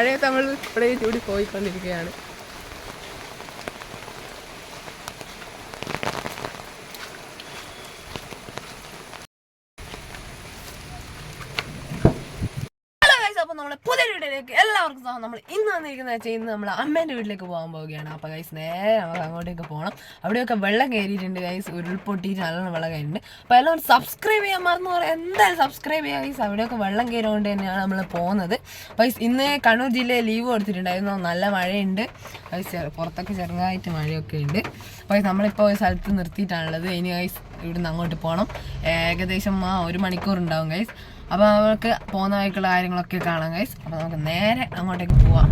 പഴയ തമിഴ് ഇവിടെ കൂടി പോയിക്കൊണ്ടിരിക്കുകയാണ്. നമ്മുടെ പുതിയ വീട്ടിലേക്ക് എല്ലാവർക്കും സ്വാഗതം. നമ്മൾ ഇന്ന് വന്നിരിക്കുന്നത് വെച്ചാൽ നമ്മൾ അമ്മേന്റെ വീട്ടിലേക്ക് പോകാൻ പോവുകയാണ്. അപ്പോൾ ഗൈസ് നേരെ നമുക്ക് അങ്ങോട്ടേക്ക് പോകണം അവിടെയൊക്കെ വെള്ളം കയറിയിട്ടുണ്ട് ഗൈസ് ഉരുൾപൊട്ടിയിട്ട് നല്ല വെള്ളം കയറിയിട്ടുണ്ട്. അപ്പോൾ എല്ലാവരും സബ്സ്ക്രൈബ് ചെയ്യാൻ മറന്നു പറയാം എന്തായാലും സബ്സ്ക്രൈബ് ചെയ്യുക ഗൈസ് അവിടെയൊക്കെ വെള്ളം കയറിയോണ്ട് തന്നെയാണ് നമ്മൾ പോകുന്നത്. ഗൈസ് ഇന്ന് കണ്ണൂർ ജില്ലയിൽ ലീവ് കൊടുത്തിട്ടുണ്ടായിരുന്നു. നല്ല മഴയുണ്ട്. ഗൈസ് പുറത്തൊക്കെ ചെറുതായിട്ട് മഴയൊക്കെ ഉണ്ട്. അപ്പോൾ നമ്മളിപ്പോൾ ഒരു സ്ഥലത്ത് നിർത്തിയിട്ടാണുള്ളത്. ഇനി ഗൈസ് ഇവിടുന്ന് അങ്ങോട്ട് പോകണം ഏകദേശം ആ ഒരു മണിക്കൂർ ഉണ്ടാവും ഗൈസ് അപ്പോൾ നമുക്ക് പോകുന്ന വഴിക്കുള്ള കാര്യങ്ങളൊക്കെ കാണാം ഗൈസ് അപ്പോൾ നമുക്ക് നേരെ അങ്ങോട്ടേക്ക് പോവാം.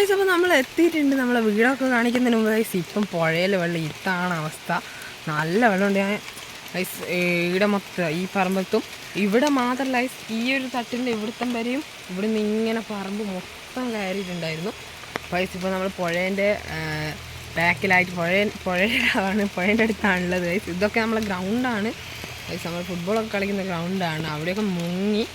ഗൈസ് അപ്പോൾ നമ്മൾ എത്തിയിട്ടുണ്ട്. നമ്മളെ വീടൊക്കെ കാണിക്കുന്നതിന് മുമ്പ് ഗൈസ് ഇപ്പം പുഴയിൽ വെള്ളം ഇത്താണ് അവസ്ഥ. നല്ല വെള്ളമുണ്ട്. ഞാൻ ഗൈസ് ഇവിടെ മൊത്തം ഈ പറമ്പത്തും ഇവിടെ മാത്രമല്ല ഗൈസ് ഈ ഒരു തട്ടിന്റെ ഇവിടുത്തെ വരെയും ഇവിടുന്ന് ഇങ്ങനെ പറമ്പ് മൊത്തം കയറിയിട്ടുണ്ടായിരുന്നു. ഗൈസ് ഇപ്പോൾ നമ്മൾ പുഴേന്റെ ബാക്കിലായിട്ട് പുഴ പുഴയിലാണ് പുഴേന്റെ അടുത്താണുള്ളത് ഗൈസ് ഇതൊക്കെ നമ്മളെ ഗ്രൗണ്ടാണ് ഗൈസ് നമ്മൾ ഫുട്ബോളൊക്കെ കളിക്കുന്ന ഗ്രൗണ്ടാണ് അവിടെയൊക്കെ മുങ്ങി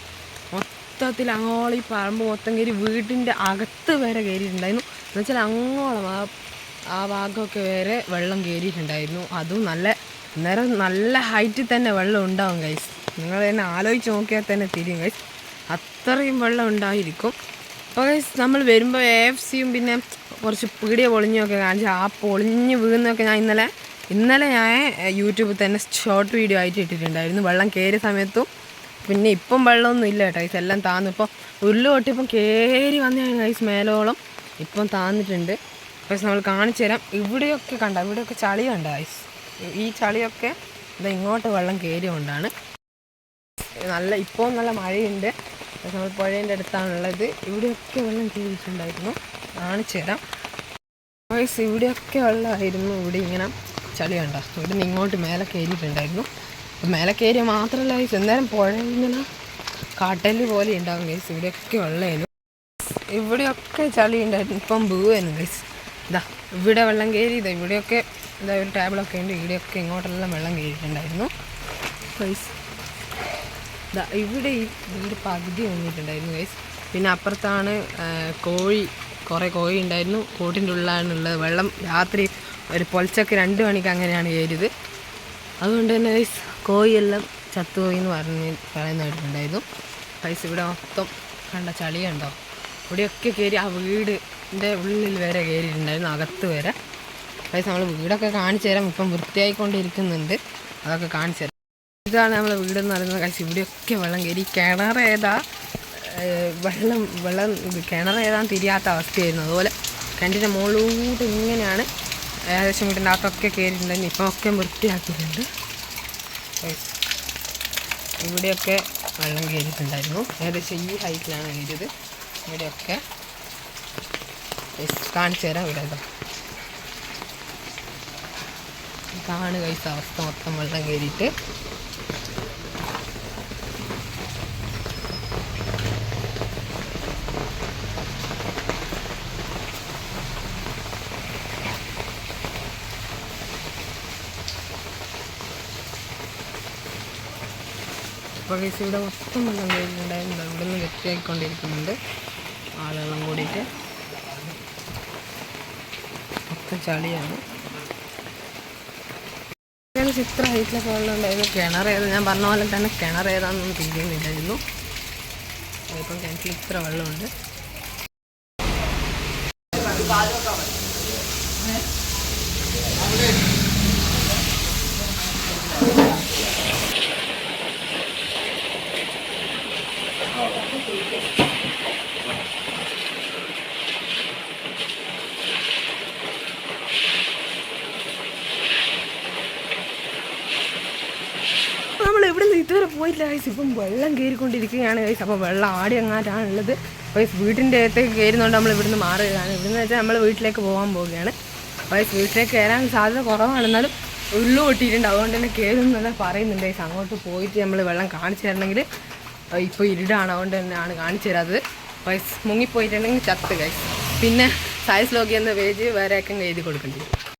മൊത്തത്തിൽ അങ്ങോളം ഈ പറമ്പ് മൊത്തം കയറി വീട്ടിന്റെ അകത്ത് വരെ കയറിയിട്ടുണ്ടായിരുന്നു. എന്ന് വെച്ചാൽ അങ്ങോളം ആ ആ ഭാഗമൊക്കെ വരെ വെള്ളം കയറിയിട്ടുണ്ടായിരുന്നു. അതും നല്ല അന്നേരം നല്ല ഹൈറ്റിൽ തന്നെ വെള്ളം ഉണ്ടാവും ഗൈസ് നിങ്ങൾ തന്നെ ആലോചിച്ച് നോക്കിയാൽ തന്നെ തിരിയും ഗൈസ് അത്രയും വെള്ളം ഉണ്ടായിരിക്കും. അപ്പോൾ ഗൈസ് നമ്മൾ വരുമ്പോൾ എ എഫ് സിയും പിന്നെ കുറച്ച് പീടിയ പൊളിഞ്ഞൊക്കെ കാണിച്ചു ആ പൊളിഞ്ഞ് വീഴുന്നൊക്കെ ഞാൻ ഇന്നലെ ഇന്നലെ ഞാൻ യൂട്യൂബിൽ തന്നെ ഷോർട്ട് വീഡിയോ ആയിട്ട് ഇട്ടിട്ടുണ്ടായിരുന്നു. വെള്ളം കയറിയ സമയത്തും പിന്നെ ഇപ്പം വെള്ളമൊന്നും ഇല്ല കേട്ടോ. ഐസ് എല്ലാം താന്നു. ഇപ്പോൾ ഉരുൾ പൊട്ടിയപ്പം കയറി വന്നതാണ് ഗൈസ് മേലോളം ഇപ്പം താന്നിട്ടുണ്ട്. പക്ഷെ നമ്മൾ കാണിച്ചു തരാം. ഇവിടെയൊക്കെ കണ്ട? ഇവിടെയൊക്കെ ചളി കണ്ട ഐസ് ഈ ചളിയൊക്കെ ഇത് ഇങ്ങോട്ട് വെള്ളം കയറി കൊണ്ടാണ് നല്ല ഇപ്പോൾ നല്ല മഴയുണ്ട്. നമ്മൾ പുഴേന്റെ അടുത്താണുള്ളത്. ഇവിടെയൊക്കെ വെള്ളം കയറിയിട്ടുണ്ടായിരുന്നു കാണിച്ചു തരാം. ഗൈസ് ഇവിടെയൊക്കെ വെള്ളമായിരുന്നു. ഇവിടെ ഇങ്ങനെ ചളി കണ്ട ഇവിടെ നിന്ന് ഇങ്ങോട്ട് മേലെ കയറിയിട്ടുണ്ടായിരുന്നു മേലെ കയറിയ മാത്രമല്ല ഗൈസ് എന്തായാലും പുഴ ഇങ്ങനെ കാട്ടൽ പോലെ ഉണ്ടാവും ഗൈസ് ഇവിടെയൊക്കെ വെള്ളമായിരുന്നു. ഇവിടെയൊക്കെ ചളി ഉണ്ടായിരുന്നു. ഇപ്പം ബൂവായിരുന്നു ഗൈസ് ഇതാ ഇവിടെ വെള്ളം കയറി ഇതാ ഇവിടെയൊക്കെ ഇതാ ഒരു ടേബിളൊക്കെ ഉണ്ട്. ഇവിടെയൊക്കെ ഇങ്ങോട്ടെല്ലാം വെള്ളം കയറിയിട്ടുണ്ടായിരുന്നു ഗൈസ് ഇതാ ഇവിടെ ഈ വീട് പകുതി വന്നിട്ടുണ്ടായിരുന്നു ഗൈസ് പിന്നെ അപ്പുറത്താണ് കോഴി കുറേ കോഴി ഉണ്ടായിരുന്നു. കൂട്ടിന്റെ ഉള്ളിലാണുള്ളത് വെള്ളം രാത്രി ഒരു പൊലച്ചൊക്കെ രണ്ട് മണിക്ക് അങ്ങനെയാണ് കയറിയത് അതുകൊണ്ട് തന്നെ ഗൈസ് കോഴിയെല്ലാം ചത്തുപോയി എന്ന് പറഞ്ഞ് പറയുന്ന കേട്ടിട്ടുണ്ടായിരുന്നു ഗൈസ് ഇവിടെ മൊത്തം കണ്ട ചളി കണ്ടോ ഇവിടെയൊക്കെ കയറി ആ വീടിന്റെ ഉള്ളിൽ വരെ കയറിയിട്ടുണ്ടായിരുന്നു അകത്ത് വരെ. ഗൈസ് നമ്മൾ വീടൊക്കെ കാണിച്ചു തരാം. ഇപ്പം വൃത്തിയായിക്കൊണ്ടിരിക്കുന്നുണ്ട്. അതൊക്കെ കാണിച്ചു തരാം. ഇതാണ് നമ്മളെ വീടെന്ന് പറയുന്നത്. കഴിച്ച് ഇവിടെയൊക്കെ വെള്ളം കയറി കിണർ ഏതാ? വെള്ളം വെള്ളം കിണർ ഏതാന്ന് തിരിയാത്ത അവസ്ഥയായിരുന്നു. അതുപോലെ കിണറ്റിന്റെ മുകളിലൂട്ട് ഇങ്ങനെയാണ് ഏകദേശം വീടിനകത്തൊക്കെ കയറിയിട്ടുണ്ട്. ഇപ്പം ഒക്കെ വൃത്തിയാക്കിയിട്ടുണ്ട്. ഇവിടെയൊക്കെ വെള്ളം കയറിയിട്ടുണ്ടായിരുന്നു. ഏകദേശം ഈ ഹൈറ്റിലാണ് കയറിയത്. ഇവിടെയൊക്കെ കാണിച്ചു തരാം ഇവിടെ കാണുക അവസ്ഥ. മൊത്തം വെള്ളം കയറിയിട്ട്. അപ്പോൾ കേസ് ഇവിടെ മൊത്തം വെള്ളം കഴിഞ്ഞിട്ടുണ്ടായിരുന്നു ഇവിടെ നിന്ന് വൃത്തിയാക്കിക്കൊണ്ടിരിക്കുന്നുണ്ട് ആളുകളും കൂടിയിട്ട്. മൊത്തം ചളിയാണ്. ഇത്ര ഹൈറ്റിലൊക്കെ വെള്ളം ഉണ്ടായിരുന്നു. കിണർ ഏത്? ഞാൻ പറഞ്ഞ പോലെ തന്നെ കിണർ ഏതാണെന്നൊന്നും തിരിയുന്നില്ലായിരുന്നു ഇപ്പം കിണറ്റിൽ ഇത്ര വെള്ളമുണ്ട്. നമ്മൾ ഇവിടുന്ന് ഇതുവരെ പോയില്ല ഗൈസ് ഇപ്പം വെള്ളം കയറിക്കൊണ്ടിരിക്കുകയാണ്. ഗൈസ് അപ്പോൾ വെള്ളം ആടി അങ്ങാറ്റാണുള്ളത് ഗൈസ് വീട്ടിന്റെ അകത്തേക്ക് കയറുന്നതുകൊണ്ട് നമ്മൾ ഇവിടുന്ന് മാറുകയാണ്. ഇവിടുന്ന് വെച്ചാൽ നമ്മൾ വീട്ടിലേക്ക് പോകാൻ പോവുകയാണ്. ഗൈസ് വീട്ടിലേക്ക് കയറാൻ സാധ്യത കുറവാണ് എന്നാലും ഉള്ളു പൊട്ടിയിട്ടുണ്ട്. അതുകൊണ്ട് തന്നെ കയറുന്നല്ല പറയുന്നുണ്ട്. ഗൈസ് അങ്ങോട്ട് പോയിട്ട് നമ്മൾ വെള്ളം കാണിച്ചു തരണമെങ്കിൽ ഇപ്പോൾ ഇരുടാണ്. അതുകൊണ്ട് തന്നെയാണ് കാണിച്ചു തരാത് ഗൈസ് മുങ്ങിപ്പോയിട്ടുണ്ടെങ്കിൽ ചത്ത് ഗൈസ് പിന്നെ സയൻസ് ലോഗി എന്ന പേജ് വേറെയൊക്കെ എഴുതി കൊടുക്കേണ്ടി വരും.